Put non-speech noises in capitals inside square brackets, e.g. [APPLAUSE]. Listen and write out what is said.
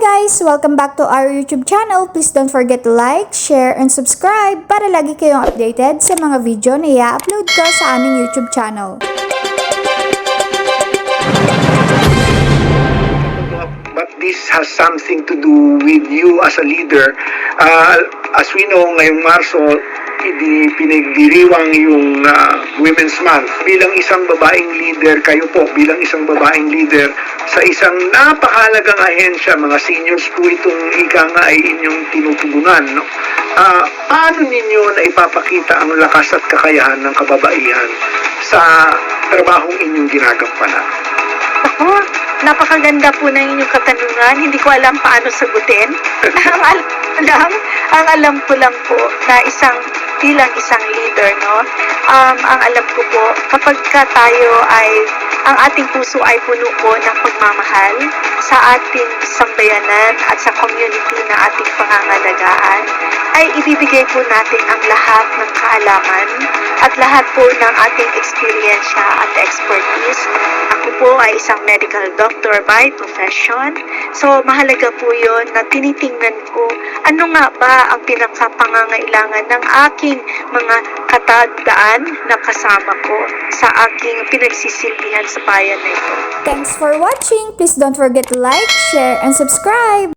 guys! Welcome back to our YouTube channel. Please don't forget to like, share, and subscribe para lagi kayong updated sa mga video na i-upload ko sa aming YouTube channel. but this has something to do with you as a leader. Uh, as we know, ngayong Marso, hindi pinagdiriwang yung uh, Women's Month. Bilang isang babaeng leader, kayo po, bilang isang babaeng leader, sa isang napakahalagang ahensya, mga seniors po itong ika nga ay inyong tinutugunan. No? Ah, paano ninyo na ipapakita ang lakas at kakayahan ng kababaihan sa trabahong inyong ginagampanan? Ako, napakaganda po ng inyong katanungan. Hindi ko alam paano sagutin. [LAUGHS] ang alam lang, ang alam ko lang po na isang bilang isang leader, no? Um, ang alam ko po, kapag ka tayo ay, ang ating puso ay puno po ng pagmamahal sa ating sambayanan at sa community na ating pangangalagaan, ay ibibigay po natin ang lahat ng kaalaman at lahat po ng ating experience at expertise. Ay isang medical doctor by profession. So, mahalaga po yon na tinitingnan ko ano nga ba ang pinakapangangailangan ng aking mga katadaan na kasama ko sa aking pinagsisilbihan sa bayan na ito. Thanks for watching! Please don't forget to like, share, and subscribe!